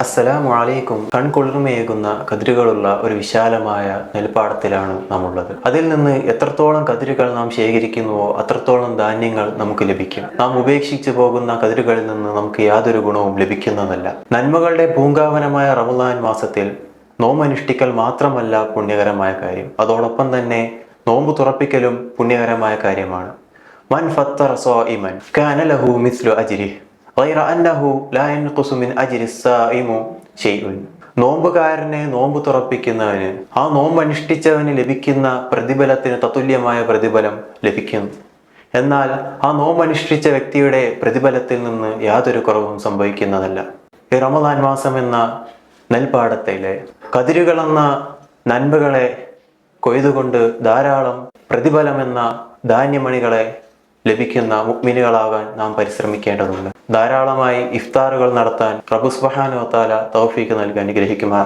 അസ്സലാമു അലൈക്കും. കൺകുളിർമയേകുന്ന കതിരുകളുള്ള ഒരു വിശാലമായ നെൽപ്പാടത്തിലാണ് നമ്മുള്ളത് അതിൽ നിന്ന് എത്രത്തോളം കതിരുകൾ നാം ശേഖരിക്കുന്നുവോ അത്രത്തോളം ധാന്യങ്ങൾ നമുക്ക് ലഭിക്കും. നാം ഉപേക്ഷിച്ചു പോകുന്ന കതിരുകളിൽ നിന്ന് നമുക്ക് യാതൊരു ഗുണവും ലഭിക്കുന്നതല്ല. നന്മകളുടെ പൂങ്കാവനമായ റമദാൻ മാസത്തിൽ നോമനുഷ്ഠിക്കൽ മാത്രമല്ല പുണ്യകരമായ കാര്യം. അതോടൊപ്പം തന്നെ നോമ്പ് തുറപ്പിക്കലും പുണ്യകരമായ കാര്യമാണ്. മൻ ഫത്തറ ഇമൻ കാന ലഹു മിസ്ലു അജ്രിഹ്. നോമ്പുകാരനെ നോമ്പ് തുറപ്പിക്കുന്നവന് ആ നോമ്പ് അനുഷ്ഠിച്ചവന് ലഭിക്കുന്ന പ്രതിഫലത്തിന് തത്തുല്യമായ പ്രതിഫലം ലഭിക്കുന്നു. എന്നാൽ ആ നോമ്പ് അനുഷ്ഠിച്ച വ്യക്തിയുടെ പ്രതിഫലത്തിൽ നിന്ന് യാതൊരു കുറവും സംഭവിക്കുന്നതല്ല. ഈ റമദാൻ മാസം എന്ന നെൽപ്പാടത്തിലെ കതിരുകളെന്ന നന്മകളെ കൊയ്തുകൊണ്ട് ധാരാളം പ്രതിഫലമെന്ന ധാന്യമണികളെ ലഭിക്കുന്ന മുഗ്മിനുകളാകാൻ നാം പരിശ്രമിക്കേണ്ടതുണ്ട്. ധാരാളമായി ഇഫ്താറുകൾ നടത്താൻ തആല തൗഫീക്ക് നൽകി അനുഗ്രഹിക്കുമാർ